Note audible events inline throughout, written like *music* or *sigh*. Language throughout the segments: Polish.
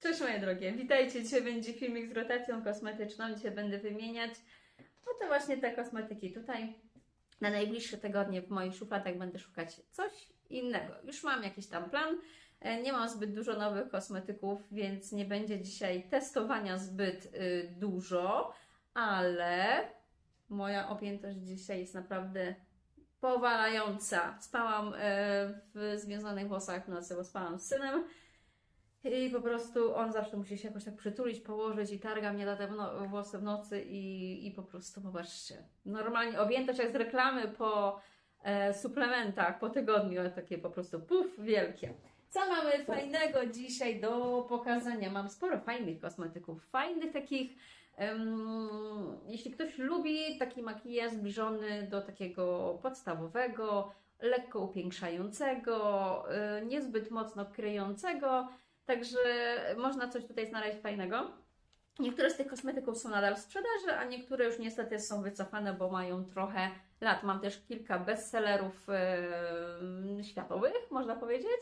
Cześć moje drogie, witajcie. Dzisiaj będzie filmik z rotacją kosmetyczną. Dzisiaj będę wymieniać no to właśnie te kosmetyki tutaj. Na najbliższe tygodnie w moich szufladach będę szukać coś innego. Już mam jakiś tam plan. E, Nie mam zbyt dużo nowych kosmetyków, więc nie będzie dzisiaj testowania zbyt y, dużo, ale moja objętość dzisiaj jest naprawdę powalająca. Spałam e, w związanych włosach w nocy, bo spałam z synem. I po prostu on zawsze musi się jakoś tak przytulić, położyć i targa mnie wno- włosy w nocy i, i po prostu popatrzcie. Normalnie objętość jak z reklamy po e, suplementach po tygodniu, ale takie po prostu puf, wielkie. Co mamy fajnego dzisiaj do pokazania? Mam sporo fajnych kosmetyków, fajnych takich, em, jeśli ktoś lubi taki makijaż zbliżony do takiego podstawowego, lekko upiększającego, y, niezbyt mocno kryjącego, Także można coś tutaj znaleźć fajnego. Niektóre z tych kosmetyków są nadal w sprzedaży, a niektóre już niestety są wycofane, bo mają trochę lat. Mam też kilka bestsellerów e, światowych, można powiedzieć.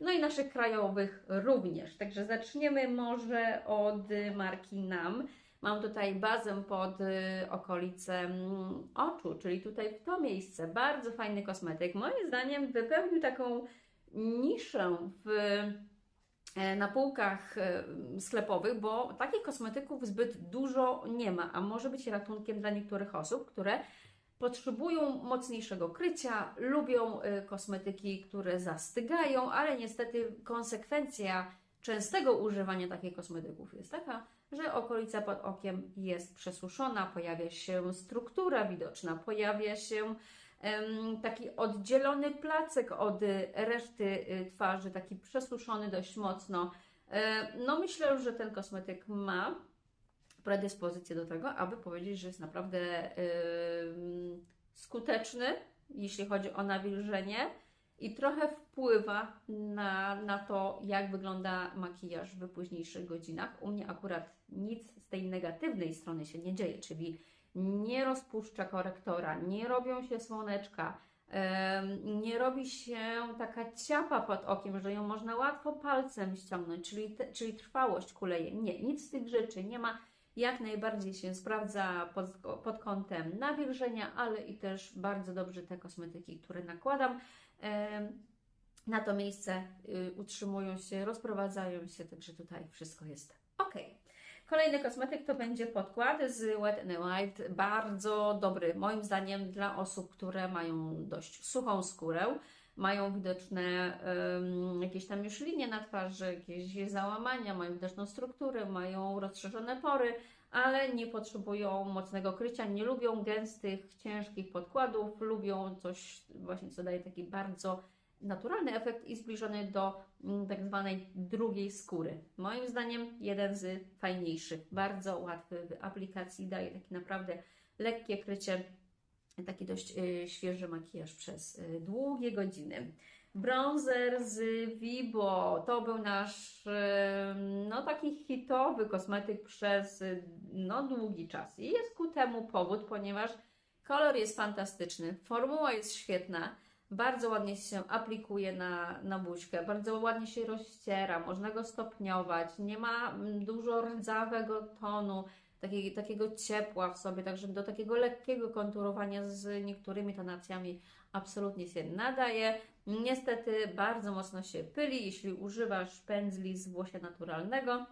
No i naszych krajowych również. Także zaczniemy może od marki NAM. Mam tutaj bazę pod y, okolice mm, oczu, czyli tutaj w to miejsce. Bardzo fajny kosmetyk. Moim zdaniem wypełnił taką niszę w na półkach e, sklepowych, bo takich kosmetyków zbyt dużo nie ma, a może być ratunkiem dla niektórych osób, które potrzebują mocniejszego krycia, lubią e, kosmetyki, które zastygają, ale niestety konsekwencja częstego używania takich kosmetyków jest taka, że okolica pod okiem jest przesuszona, pojawia się struktura widoczna, pojawia się taki oddzielony placek od reszty y, twarzy, taki przesuszony dość mocno. E, No myślę, że ten kosmetyk ma predyspozycję do tego, aby powiedzieć, że jest naprawdę skuteczny, jeśli chodzi o nawilżenie i trochę wpływa na, na to, jak wygląda makijaż w późniejszych godzinach. U mnie akurat nic z tej negatywnej strony się nie dzieje, czyli nie rozpuszcza korektora, nie robią się słoneczka, nie robi się taka ciapa pod okiem, że ją można łatwo palcem ściągnąć, czyli, czyli trwałość kuleje. Nie, nic z tych rzeczy nie ma. Jak najbardziej się sprawdza pod, pod kątem nawilżenia, ale i też bardzo dobrze te kosmetyki, które nakładam. Na to miejsce y, utrzymują się, rozprowadzają się, także tutaj wszystko jest ok. Kolejny kosmetyk to będzie podkład z Wet n Wild. Bardzo dobry, moim zdaniem, dla osób, które mają dość suchą skórę, mają widoczne em, jakieś tam już linie na twarzy, jakieś załamania, mają widoczną strukturę, mają rozszerzone pory, ale nie potrzebują mocnego krycia, nie lubią gęstych, ciężkich podkładów, lubią coś właśnie, co daje taki bardzo naturalny efekt i zbliżony do tak zwanej drugiej skóry. Moim zdaniem jeden z fajniejszych, bardzo łatwy w aplikacji, daje taki naprawdę lekkie krycie, taki dość y, świeży makijaż przez y, długie godziny. Bronzer z Vibo to był nasz no taki hitowy kosmetyk przez y, no długi czas i jest ku temu powód, ponieważ kolor jest fantastyczny, formuła jest świetna, bardzo ładnie się aplikuje na, na buźkę, bardzo ładnie się rozciera, można go stopniować, nie ma mm, dużo rdzawego tonu, takiego, takiego ciepła w sobie, także do takiego lekkiego konturowania z niektórymi tonacjami absolutnie się nadaje. Niestety bardzo mocno się pyli, jeśli używasz pędzli z włosia naturalnego,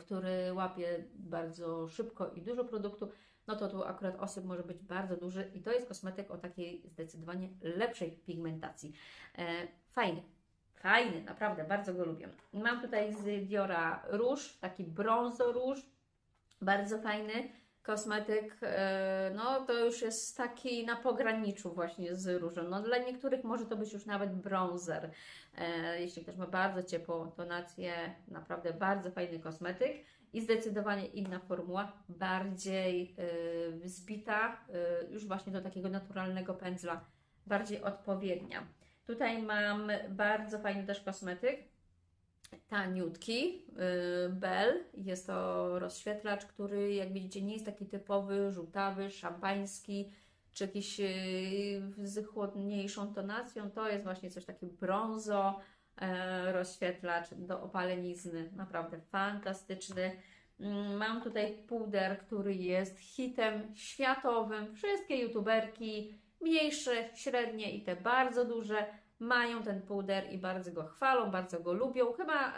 który łapie bardzo szybko i dużo produktu, no to tu akurat osób może być bardzo duży i to jest kosmetyk o takiej zdecydowanie lepszej pigmentacji. E, fajny, fajny, naprawdę, bardzo go lubię. Mam tutaj z Diora róż, taki brązo róż, bardzo fajny kosmetyk, e, no to już jest taki na pograniczu właśnie z różą. No dla niektórych może to być już nawet bronzer. E, Jeśli ktoś ma bardzo ciepłą tonację, naprawdę bardzo fajny kosmetyk i zdecydowanie inna formuła, bardziej y, zbita, y, już właśnie do takiego naturalnego pędzla, bardziej odpowiednia. Tutaj mam bardzo fajny też kosmetyk, taniutki, y, Bell. Jest to rozświetlacz, który jak widzicie nie jest taki typowy, żółtawy, szampański, czy jakiś y, z chłodniejszą tonacją. To jest właśnie coś takiego brązo, rozświetlacz do opalenizny, naprawdę fantastyczny. Mm, Mam tutaj puder, który jest hitem światowym. Wszystkie youtuberki, mniejsze, średnie i te bardzo duże, mają ten puder i bardzo go chwalą, bardzo go lubią. Chyba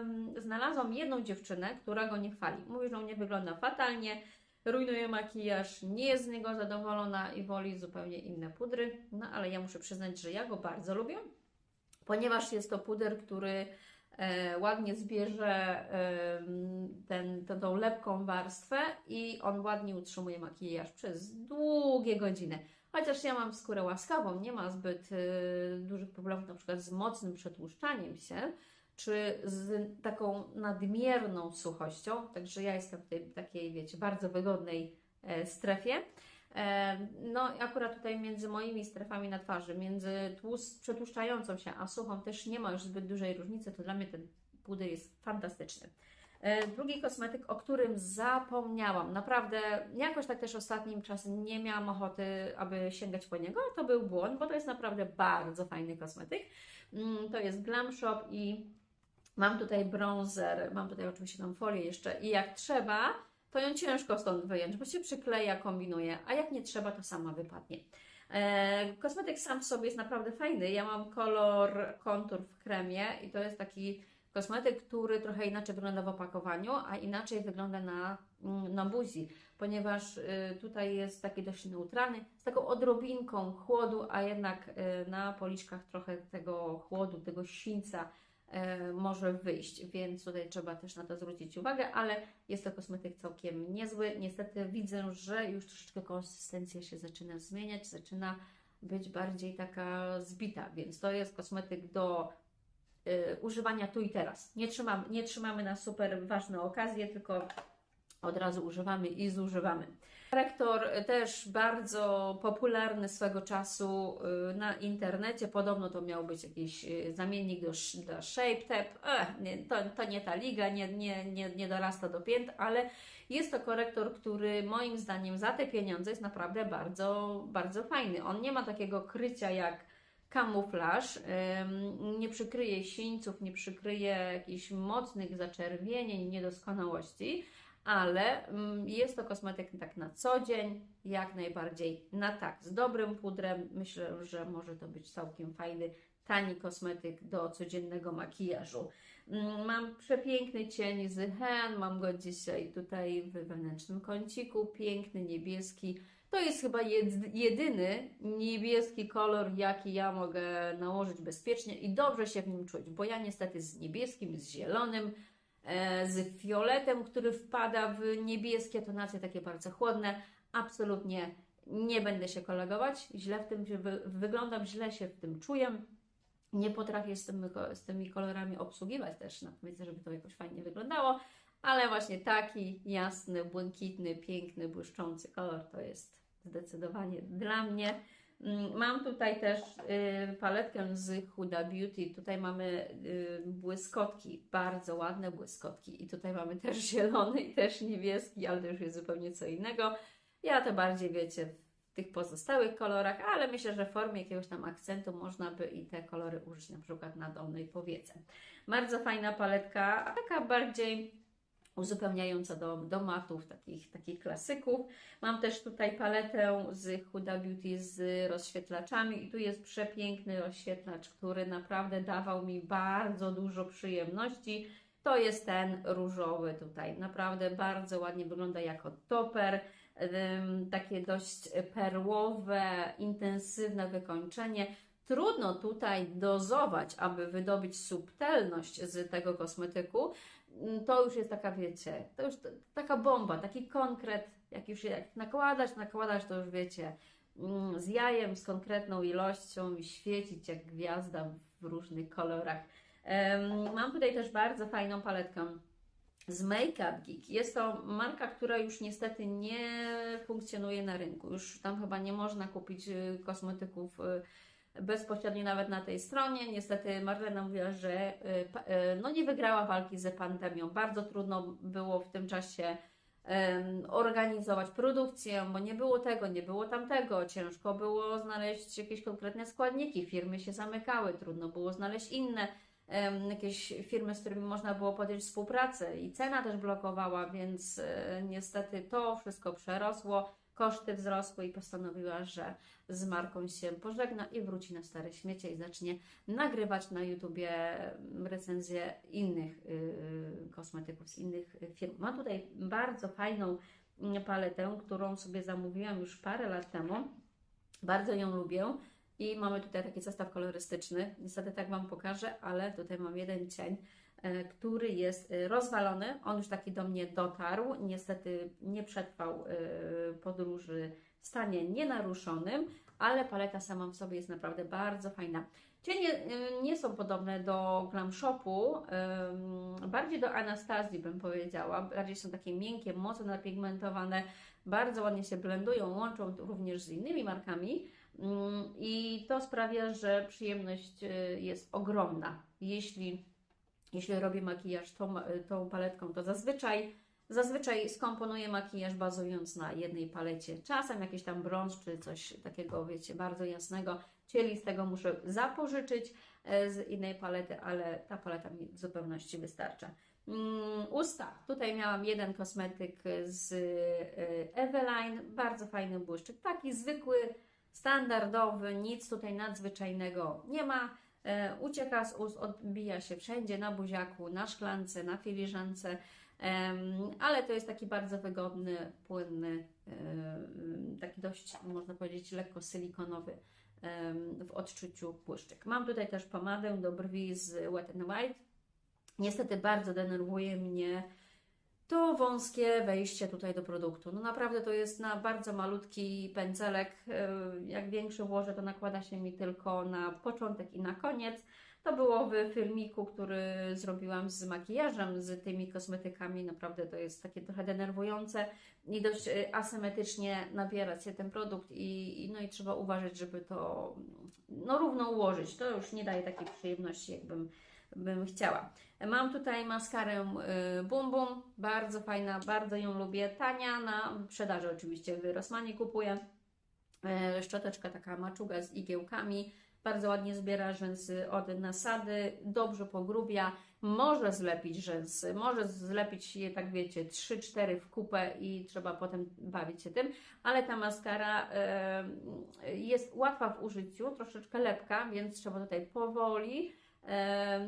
ym, znalazłam jedną dziewczynę, która go nie chwali. Mówi, że on nie wygląda fatalnie, rujnuje makijaż, nie jest z niego zadowolona i woli zupełnie inne pudry. No ale ja muszę przyznać, że ja go bardzo lubię, ponieważ jest to puder, który e, ładnie zbierze em, ten, tą, lepką warstwę i on ładnie utrzymuje makijaż przez długie godziny. Chociaż ja mam skórę łaskawą, nie ma zbyt y, dużych problemów na przykład z mocnym przetłuszczaniem się, czy z taką nadmierną suchością, także ja jestem w tej takiej, wiecie, bardzo wygodnej e, strefie. No, akurat tutaj między moimi strefami na twarzy, między tłust, przetłuszczającą się a suchą też nie ma już zbyt dużej różnicy, to dla mnie ten puder jest fantastyczny. Drugi kosmetyk, o którym zapomniałam, naprawdę jakoś tak też ostatnim czasem nie miałam ochoty, aby sięgać po niego, to był błąd, bo to jest naprawdę bardzo fajny kosmetyk. Mm, To jest Glam Shop i mam tutaj bronzer, mam tutaj oczywiście tą folię jeszcze i jak trzeba, to ją ciężko stąd wyjąć, bo się przykleja, kombinuje, a jak nie trzeba, to sama wypadnie. E, kosmetyk sam w sobie jest naprawdę fajny. Ja mam kolor kontur w kremie i to jest taki kosmetyk, który trochę inaczej wygląda w opakowaniu, a inaczej wygląda na, mm, na buzi, ponieważ y, tutaj jest taki dość neutralny, z taką odrobinką chłodu, a jednak y, na policzkach trochę tego chłodu, tego sińca może wyjść, więc tutaj trzeba też na to zwrócić uwagę, ale jest to kosmetyk całkiem niezły. Niestety widzę, że już troszeczkę konsystencja się zaczyna zmieniać, zaczyna być bardziej taka zbita, więc to jest kosmetyk do y, używania tu i teraz. Nie trzymamy, nie trzymamy na super ważne okazje, tylko od razu używamy i zużywamy. Korektor też bardzo popularny swego czasu y, na internecie. Podobno to miał być jakiś y, zamiennik do, sz- dla Shape Tap. Ech, nie, to, to nie ta liga, nie, nie, nie, nie dorasta do pięt, ale jest to korektor, który moim zdaniem za te pieniądze jest naprawdę bardzo, bardzo fajny. On nie ma takiego krycia jak kamuflaż, nie przykryje sińców, nie przykryje jakichś mocnych zaczerwienień, niedoskonałości, ale mm, jest to kosmetyk tak na co dzień, jak najbardziej na tak. Z dobrym pudrem myślę, że może to być całkiem fajny, tani kosmetyk do codziennego makijażu. Mm, Mam przepiękny cień z Hen, mam go dzisiaj tutaj w wewnętrznym kąciku, piękny, niebieski. To jest chyba jed- jedyny niebieski kolor, jaki ja mogę nałożyć bezpiecznie i dobrze się w nim czuć, bo ja niestety z niebieskim, z zielonym, z fioletem, który wpada w niebieskie tonacje, takie bardzo chłodne, absolutnie nie będę się kolegować. Źle w tym wy- wyglądam, źle się w tym czuję. Nie potrafię z tymi, z tymi kolorami obsługiwać też, natomiast żeby to jakoś fajnie wyglądało, ale właśnie taki jasny, błękitny, piękny, błyszczący kolor to jest zdecydowanie dla mnie. Mm, Mam tutaj też y, paletkę z Huda Beauty. Tutaj mamy y, błyskotki, bardzo ładne błyskotki. I tutaj mamy też *laughs* zielony i też niebieski, ale to już jest zupełnie co innego. Ja to bardziej wiecie w tych pozostałych kolorach, ale myślę, że w formie jakiegoś tam akcentu można by i te kolory użyć na przykład na dolnej powiece. Bardzo fajna paletka, taka bardziej uzupełniająca do, do matów, takich, takich klasyków. Mam też tutaj paletę z Huda Beauty z rozświetlaczami i tu jest przepiękny rozświetlacz, który naprawdę dawał mi bardzo dużo przyjemności. To jest ten różowy tutaj. Naprawdę bardzo ładnie wygląda jako toper. Takie dość perłowe, intensywne wykończenie. Trudno tutaj dozować, aby wydobyć subtelność z tego kosmetyku. Mm, To już jest taka, wiecie, to już taka bomba, taki konkret, jak już jak nakładać, to już wiecie, mm, z jajem, z konkretną ilością i świecić jak gwiazda w różnych kolorach. Mam tutaj też bardzo fajną paletkę z Make Up Geek. Jest to marka, która już niestety nie funkcjonuje na rynku. Już tam chyba nie można kupić y, kosmetyków y, bezpośrednio nawet na tej stronie. Niestety Marlena mówiła, że y, y, no nie wygrała walki z pandemią. Bardzo trudno było w tym czasie organizować produkcję, bo nie było tego, nie było tamtego. Ciężko było znaleźć jakieś konkretne składniki. Firmy się zamykały, trudno było znaleźć inne. jakieś firmy, z którymi można było podjąć współpracę i cena też blokowała, więc e, niestety to wszystko przerosło, koszty wzrosły i postanowiła, że z marką się pożegna i wróci na stare śmiecie i zacznie nagrywać na YouTubie em, recenzje innych y, kosmetyków z innych firm. Ma tutaj bardzo fajną mm, paletę, którą sobie zamówiłam już parę lat temu. Bardzo ją lubię. I mamy tutaj taki zestaw kolorystyczny. Niestety tak Wam pokażę, ale tutaj mam jeden cień, który jest e, rozwalony. On już taki do mnie dotarł. Niestety nie przetrwał e, podróży w stanie nienaruszonym, ale paleta sama w sobie jest naprawdę bardzo fajna. Cienie e, nie są podobne do Glam Shopu, bardziej do Anastazji bym powiedziała. Bardziej są takie miękkie, mocno napigmentowane, bardzo ładnie się blendują, łączą również z innymi markami. Mm, I to sprawia, że przyjemność jest ogromna. Jeśli, jeśli robię makijaż tą, tą paletką, to zazwyczaj, zazwyczaj skomponuję makijaż bazując na jednej palecie. Czasem jakiś tam brąz czy coś takiego, wiecie, bardzo jasnego, cielistego muszę zapożyczyć e, z innej palety, ale ta paleta mi w zupełności wystarcza. Mm, Usta. Tutaj miałam jeden kosmetyk z y, Eveline, bardzo fajny błyszczyk, taki zwykły, standardowy, nic tutaj nadzwyczajnego nie ma. E, ucieka z ust, odbija się wszędzie, na buziaku, na szklance, na filiżance, ale to jest taki bardzo wygodny, płynny, em, taki dość, można powiedzieć, lekko silikonowy w odczuciu błyszczyk. Mam tutaj też pomadę do brwi z Wet n White. Niestety bardzo denerwuje mnie to wąskie wejście tutaj do produktu. No naprawdę to jest na bardzo malutki pędzelek. Yy, Jak większy włożę, to nakłada się mi tylko na początek i na koniec. To było w filmiku, który zrobiłam z makijażem, z tymi kosmetykami. Naprawdę to jest takie trochę denerwujące i dość yy, asymetrycznie nabierać się ten produkt i, no i trzeba uważać, żeby to no, równo ułożyć. To już nie daje takiej przyjemności, jakbym bym chciała. Mam tutaj maskarę y, Bum Bum, bardzo fajna, bardzo ją lubię, tania, na sprzedaży oczywiście w Rossmanie kupuję. E, Szczoteczka taka maczuga z igiełkami, bardzo ładnie zbiera rzęsy od nasady, dobrze pogrubia, może zlepić rzęsy, może zlepić je, tak wiecie, 3-4 w kupę i trzeba potem bawić się tym, ale ta maskara e, jest łatwa w użyciu, troszeczkę lepka, więc trzeba tutaj powoli,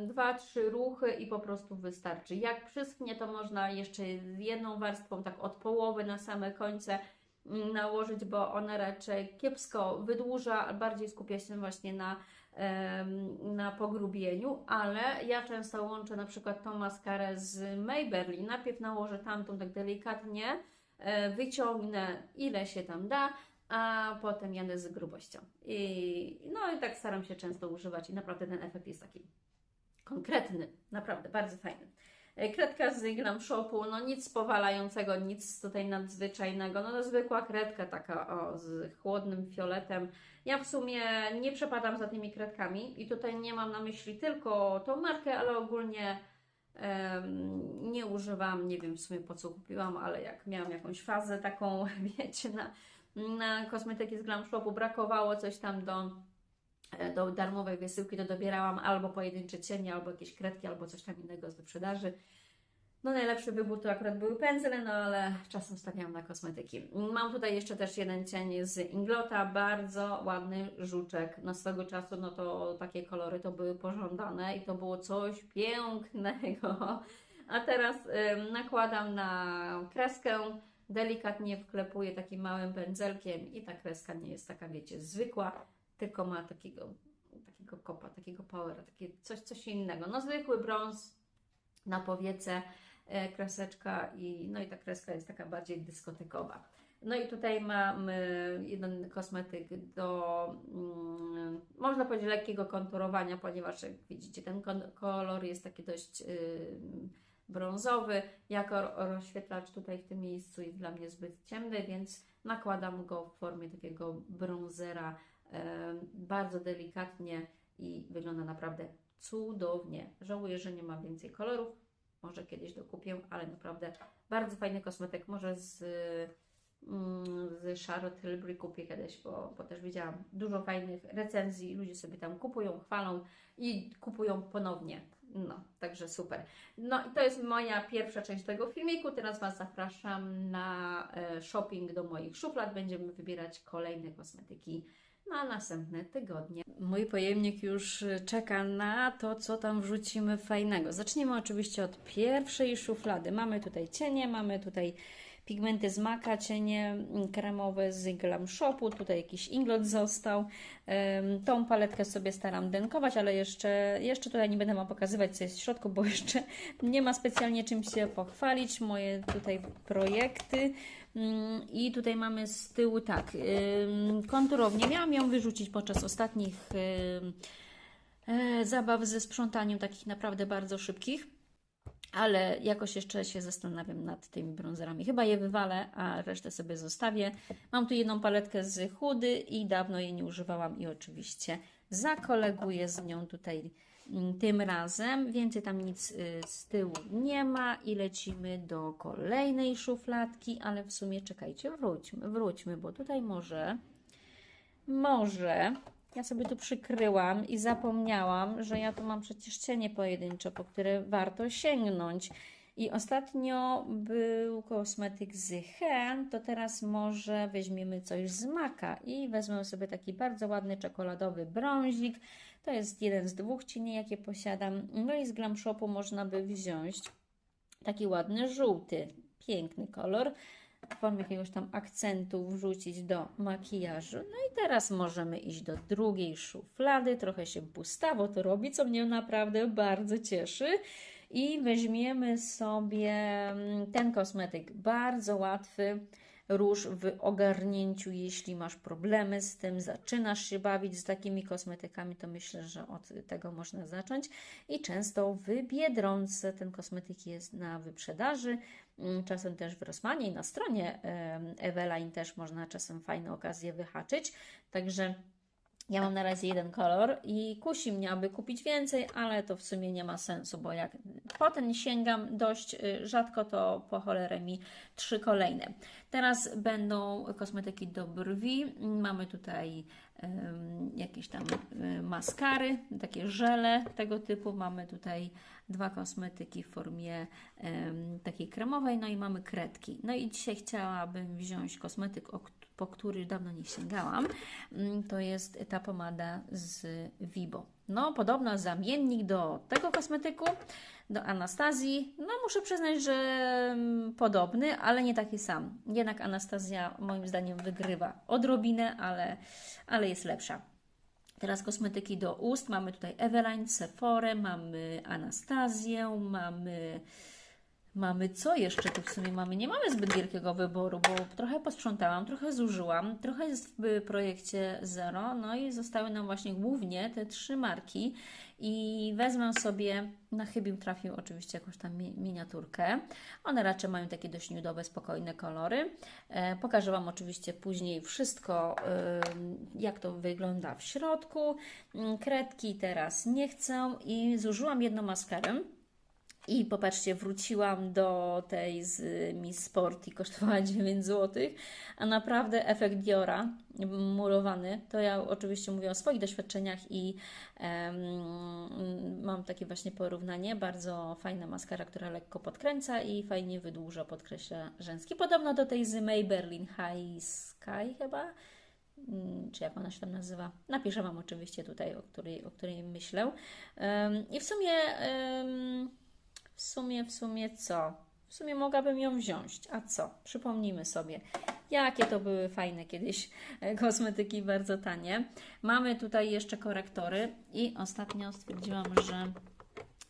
dwa, trzy ruchy i po prostu wystarczy. Jak przyschnie, to można jeszcze jedną warstwą, tak od połowy na same końce mm, nałożyć, bo ona raczej kiepsko wydłuża, bardziej skupia się właśnie na, na pogrubieniu, ale ja często łączę na przykład tą maskarę z Maybelline. Najpierw nałożę tamtą tak delikatnie, e, wyciągnę ile się tam da, a potem jadę z grubością. I, no i tak staram się często używać i naprawdę ten efekt jest taki konkretny, naprawdę bardzo fajny. E, Kredka z Glam Shopu, no nic powalającego, nic tutaj nadzwyczajnego, no, no zwykła kredka taka o, z chłodnym fioletem. Ja w sumie nie przepadam za tymi kredkami i tutaj nie mam na myśli tylko tą markę, ale ogólnie nie używam, nie wiem w sumie po co kupiłam, ale jak miałam jakąś fazę taką, *laughs* wiecie, na kosmetyki z Glam Shopu, brakowało coś tam do e, do darmowej wysyłki, to dobierałam albo pojedyncze cienie, albo jakieś kredki, albo coś tam innego z wyprzedaży. No najlepszy wybór to akurat były pędzle, no ale czasem stawiałam na kosmetyki. Mam tutaj jeszcze też jeden cień z Inglota, bardzo ładny żuczek. Na swego czasu, no to takie kolory to były pożądane i to było coś pięknego. A teraz nakładam na kreskę, delikatnie wklepuję takim małym pędzelkiem i ta kreska nie jest taka, wiecie, zwykła, tylko ma takiego, takiego kopa, takiego powera, takie coś, coś innego. No zwykły brąz na powiece, e, kreseczka i no i ta kreska jest taka bardziej dyskotekowa. No i tutaj mam e, jeden kosmetyk do, mm, można powiedzieć, lekkiego konturowania, ponieważ jak widzicie, ten kolor jest taki dość y, brązowy. Jako rozświetlacz tutaj w tym miejscu jest dla mnie zbyt ciemny, więc nakładam go w formie takiego brązera bardzo delikatnie i wygląda naprawdę cudownie. Żałuję, że nie ma więcej kolorów. Może kiedyś dokupię, ale naprawdę bardzo fajny kosmetyk. Może z, mm, z Charlotte Tilbury kupię kiedyś, bo, bo też widziałam dużo fajnych recenzji, ludzie sobie tam kupują, chwalą i kupują ponownie. No, także super. No i to jest moja pierwsza część tego filmiku. Teraz Was zapraszam na e, shopping do moich szuflad. Będziemy wybierać kolejne kosmetyki na następne tygodnie. Mój pojemnik już e, czeka na to, co tam wrzucimy fajnego. Zaczniemy oczywiście od pierwszej szuflady. Mamy tutaj cienie, mamy tutaj pigmenty z Maka, cienie mm, kremowe z Glam Shopu, tutaj jakiś inglot został. Tą paletkę sobie staram denkować, ale jeszcze, jeszcze tutaj nie będę Wam pokazywać, co jest w środku, bo *laughs* jeszcze nie ma specjalnie czym się pochwalić. Moje tutaj projekty. Mm, I tutaj mamy z tyłu tak, ym, konturownię. Miałam ją wyrzucić podczas ostatnich e, zabaw ze sprzątaniem, takich naprawdę bardzo szybkich. Ale jakoś jeszcze się zastanawiam nad tymi bronzerami. Chyba je wywalę, a resztę sobie zostawię. Mam tu jedną paletkę z chudy i dawno jej nie używałam i oczywiście zakoleguję z nią tutaj mm, tym razem. Więcej tam nic y, z tyłu nie ma i lecimy do kolejnej szufladki, ale w sumie czekajcie, wróćmy, wróćmy, bo tutaj może, może ja sobie tu przykryłam i zapomniałam, że ja tu mam przecież cienie pojedyncze, po które warto sięgnąć. I ostatnio był kosmetyk z Hen, to teraz może weźmiemy coś z Maka i wezmę sobie taki bardzo ładny czekoladowy brązik. To jest jeden z dwóch cieni, jakie posiadam. No i z Glam Shopu można by wziąć taki ładny żółty, piękny kolor w formie jakiegoś tam akcentu wrzucić do makijażu. No i teraz możemy iść do drugiej szuflady. Trochę się pustawo to robi, co mnie naprawdę bardzo cieszy. I weźmiemy sobie mm, ten kosmetyk. Bardzo łatwy róż w ogarnięciu, jeśli masz problemy z tym, zaczynasz się bawić z takimi kosmetykami, to myślę, że od tego można zacząć. I często w Biedronce ten kosmetyk jest na wyprzedaży, czasem też w Rossmanie i na stronie Eveline też można czasem fajne okazje wyhaczyć. Także ja mam na razie jeden kolor i kusi mnie, aby kupić więcej, ale to w sumie nie ma sensu, bo jak potem sięgam dość y, rzadko, to po cholerę mi trzy kolejne. Teraz będą kosmetyki do brwi. Mamy tutaj em, jakieś tam y, maskary, takie żele tego typu. Mamy tutaj dwa kosmetyki w formie em, takiej kremowej, no i mamy kredki. No i dzisiaj chciałabym wziąć kosmetyk, o, kt- po który dawno nie sięgałam. Mm, To jest ta pomada z Vibo. No, podobno zamiennik do tego kosmetyku, do Anastazji. No, muszę przyznać, że mm, podobny, ale nie taki sam. Jednak Anastazja moim zdaniem wygrywa odrobinę, ale, ale jest lepsza. Teraz kosmetyki do ust. Mamy tutaj Eveline, Sephora, mamy Anastazję, mamy. Mamy co jeszcze tu w sumie mamy? Nie mamy zbyt wielkiego wyboru, bo trochę posprzątałam, trochę zużyłam, trochę jest w projekcie Zero, no i zostały nam właśnie głównie te trzy marki i wezmę sobie, na chybił trafił oczywiście jakąś tam mi- miniaturkę. One raczej mają takie dość nudowe, spokojne kolory. E, pokażę Wam oczywiście później wszystko, jak to wygląda w środku. Mm, Kredki teraz nie chcę i zużyłam jedną maskarę. I popatrzcie, wróciłam do tej z Miss Sport i kosztowała *laughs* 9 zł, a naprawdę efekt Diora murowany, to ja oczywiście mówię o swoich doświadczeniach i em, mam takie właśnie porównanie, bardzo fajna maskara, która lekko podkręca i fajnie wydłuża, podkreśla rzęski. Podobno do tej z Maybelline High Sky chyba, Mm, czy jak ona się tam nazywa. Napiszę Wam oczywiście tutaj, o której, o której myślę. Em, I w sumie... em, w sumie, w sumie co? W sumie mogłabym ją wziąć. A co? Przypomnijmy sobie, jakie to były fajne kiedyś e, kosmetyki, bardzo tanie. Mamy tutaj jeszcze korektory i ostatnio stwierdziłam, że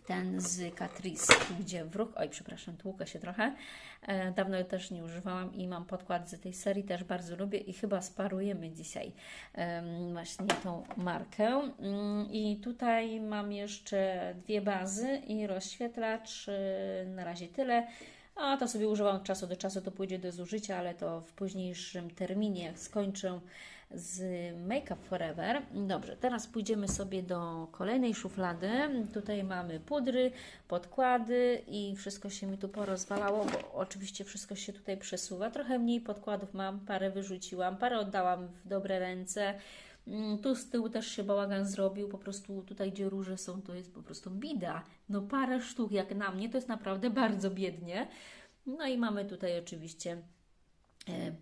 ten z Catrice, gdzie wróg, oj przepraszam, tłukę się trochę, e, dawno też nie używałam i mam podkład z tej serii, też bardzo lubię i chyba sparujemy dzisiaj em, właśnie tą markę. Mm, I tutaj mam jeszcze dwie bazy i rozświetlacz, y, na razie tyle. A to sobie używam od czasu do czasu, to pójdzie do zużycia, ale to w późniejszym terminie, jak skończę z Make Up Forever. Dobrze, teraz pójdziemy sobie do kolejnej szuflady. Tutaj mamy pudry, podkłady i wszystko się mi tu porozwalało, bo oczywiście wszystko się tutaj przesuwa. Trochę mniej podkładów mam, parę wyrzuciłam, parę oddałam w dobre ręce. Mm, Tu z tyłu też się bałagan zrobił, po prostu tutaj, gdzie róże są, to jest po prostu bida. No parę sztuk, jak na mnie, to jest naprawdę bardzo biednie. No i mamy tutaj oczywiście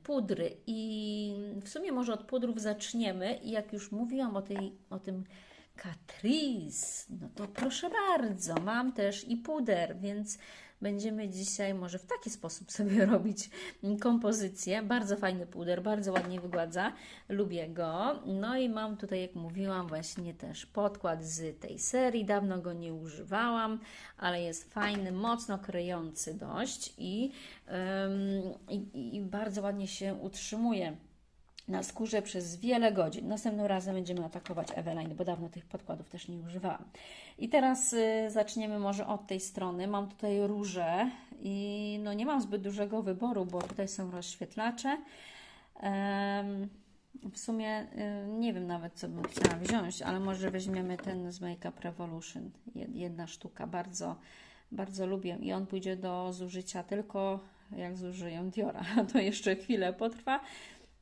pudry. I w sumie może od pudrów zaczniemy. I jak już mówiłam o, tej, o tym Catrice, no to proszę bardzo, mam też i puder, więc będziemy dzisiaj może w taki sposób *laughs* sobie robić kompozycję. Bardzo fajny puder, bardzo ładnie wygładza, lubię go. No i mam tutaj, jak mówiłam, właśnie też podkład z tej serii, dawno go nie używałam, ale jest fajny, mocno kryjący dość i, i, i bardzo ładnie się utrzymuje na skórze przez wiele godzin. Następnym razem będziemy atakować Eveline, bo dawno tych podkładów też nie używałam. I teraz y, zaczniemy może od tej strony. Mam tutaj róże i no nie mam zbyt dużego wyboru, bo tutaj są rozświetlacze. Em, w sumie y, nie wiem nawet, co bym chciała wziąć, ale może weźmiemy ten z Make Up Revolution. Jed- Jedna sztuka, bardzo, bardzo lubię i on pójdzie do zużycia tylko jak zużyję Diora. *laughs* To jeszcze chwilę potrwa.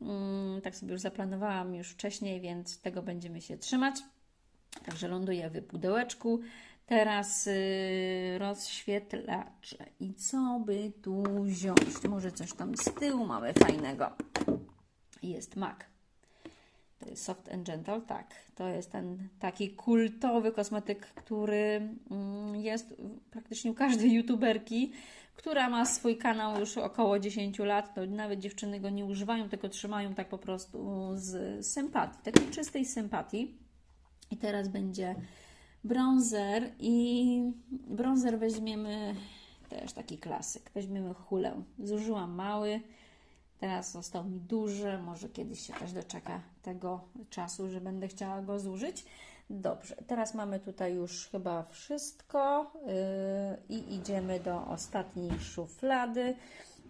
Mm, tak sobie już zaplanowałam już wcześniej, więc tego będziemy się trzymać. Także ląduje w pudełeczku. Teraz y, rozświetlacze. I co by tu wziąć? Może coś tam z tyłu mamy fajnego. Jest MAC. To jest Soft and Gentle, tak. To jest ten taki kultowy kosmetyk, który mm, jest praktycznie u każdej youtuberki, która ma swój kanał już około 10 lat. To nawet dziewczyny go nie używają, tylko trzymają tak po prostu z sympatii, takiej czystej sympatii. I teraz będzie bronzer i bronzer weźmiemy też taki klasyk. Weźmiemy hulę. Zużyłam mały, teraz został mi duży. Może kiedyś się też doczeka tego czasu, że będę chciała go zużyć. Dobrze, teraz mamy tutaj już chyba wszystko yy, i idziemy do ostatniej szuflady,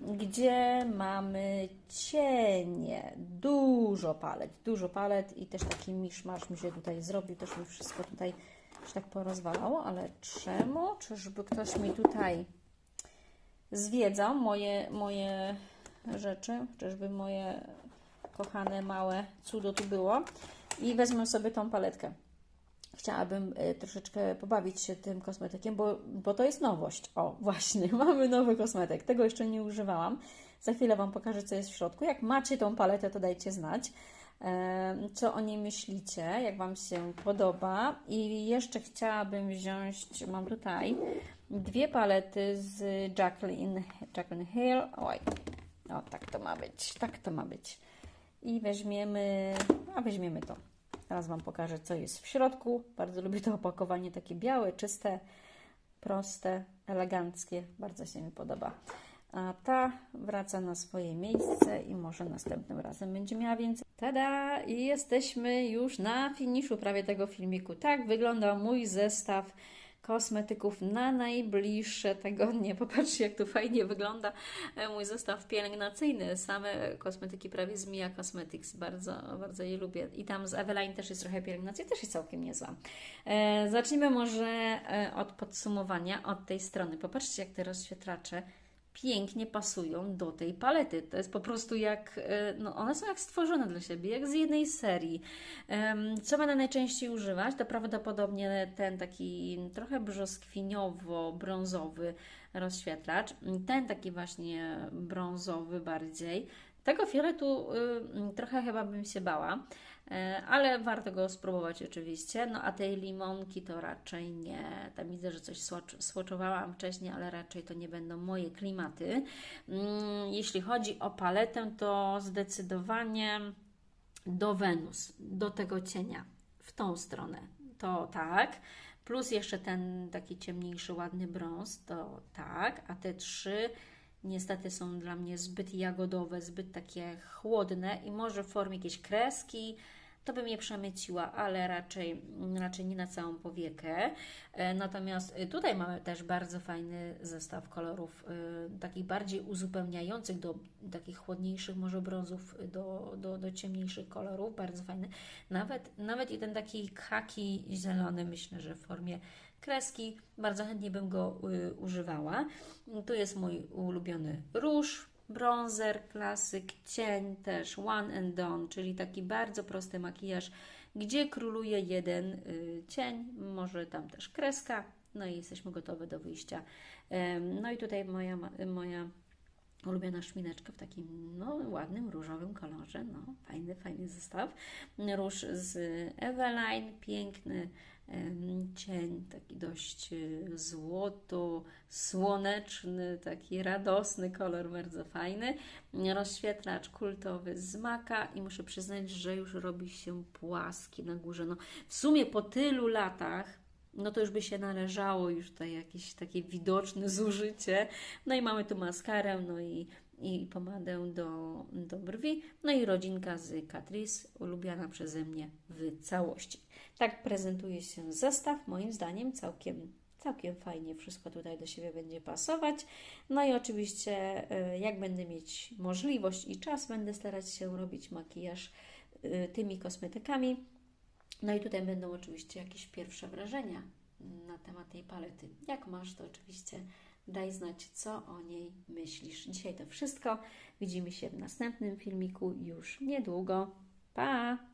gdzie mamy cienie. Dużo palet, dużo palet i też taki miszmasz mi się tutaj zrobił. Też mi wszystko tutaj się tak porozwalało, ale czemu? Czyżby ktoś mi tutaj zwiedzał moje, moje rzeczy? Czyżby moje kochane, małe cudo tu było? I wezmę sobie tą paletkę chciałabym y, troszeczkę pobawić się tym kosmetykiem, bo, bo to jest nowość. O, właśnie, *laughs* mamy nowy kosmetyk. Tego jeszcze nie używałam. Za chwilę Wam pokażę, co jest w środku. Jak macie tą paletę, to dajcie znać, em, co o niej myślicie, jak Wam się podoba. I jeszcze chciałabym wziąć, mam tutaj dwie palety z Jacqueline, Jacqueline Hill. Oj, o, tak to ma być, tak to ma być. I weźmiemy, a weźmiemy to. Teraz Wam pokażę, co jest w środku. Bardzo lubię to opakowanie, takie białe, czyste, proste, eleganckie. Bardzo się mi podoba. A ta wraca na swoje miejsce i może następnym razem będzie miała więcej. Tada! I jesteśmy już na finiszu prawie tego filmiku. Tak wygląda mój zestaw kosmetyków na najbliższe tygodnie. Popatrzcie, jak to fajnie wygląda e, mój zestaw pielęgnacyjny. Same kosmetyki prawie z Mia Cosmetics. Bardzo, bardzo je lubię. I tam z Eveline też jest trochę pielęgnacji, też jest całkiem niezła. E, zacznijmy może e, od podsumowania, od tej strony. Popatrzcie, jak te rozświetlacze pięknie pasują do tej palety. To jest po prostu jak, e, no one są jak stworzone dla siebie, jak z jednej serii. Co będę najczęściej używać? To prawdopodobnie ten taki trochę brzoskwiniowo-brązowy rozświetlacz. Ten taki właśnie brązowy bardziej. Tego fioletu y, trochę chyba bym się bała, ale warto go spróbować oczywiście. No a tej limonki to raczej nie. Tam widzę, że coś swatchowałam wcześniej, ale raczej to nie będą moje klimaty. Mm, Jeśli chodzi o paletę, to zdecydowanie do Wenus, do tego cienia, w tą stronę. To tak. Plus jeszcze ten taki ciemniejszy, ładny brąz, to tak. A te trzy niestety są dla mnie zbyt jagodowe, zbyt takie chłodne i może w formie jakiejś kreski to bym je przemyciła, ale raczej, raczej nie na całą powiekę. E, Natomiast y, tutaj mamy też bardzo fajny zestaw kolorów, y, takich bardziej uzupełniających do takich chłodniejszych może brązów, do, do, do ciemniejszych kolorów, bardzo fajny. Nawet, nawet i ten taki khaki zielony, myślę, że w formie kreski, bardzo chętnie bym go y, używała. Tu jest mój ulubiony róż, bronzer, klasyk, cień też, one and done, czyli taki bardzo prosty makijaż, gdzie króluje jeden y, cień, może tam też kreska, no i jesteśmy gotowe do wyjścia. No i tutaj moja, moja ulubiona szmineczka w takim no, ładnym, różowym kolorze. No, fajny, fajny zestaw. Róż z Eveline, piękny cień, taki dość y, złoto, słoneczny, taki radosny kolor, bardzo fajny. Rozświetlacz kultowy z Maka i muszę przyznać, że już robi się płaski na górze. No, w sumie po tylu latach no to już by się należało już tutaj jakieś takie widoczne zużycie. No i mamy tu maskarę, no i, i pomadę do, do brwi, no i rodzinka z Catrice, ulubiana przeze mnie w całości. Tak prezentuje się zestaw, moim zdaniem całkiem, całkiem fajnie wszystko tutaj do siebie będzie pasować. No i oczywiście e, jak będę mieć możliwość i czas, będę starać się robić makijaż e, tymi kosmetykami. No i tutaj będą oczywiście jakieś pierwsze wrażenia na temat tej palety. Jak masz, to oczywiście daj znać, co o niej myślisz. Dzisiaj to wszystko. Widzimy się w następnym filmiku już niedługo. Pa!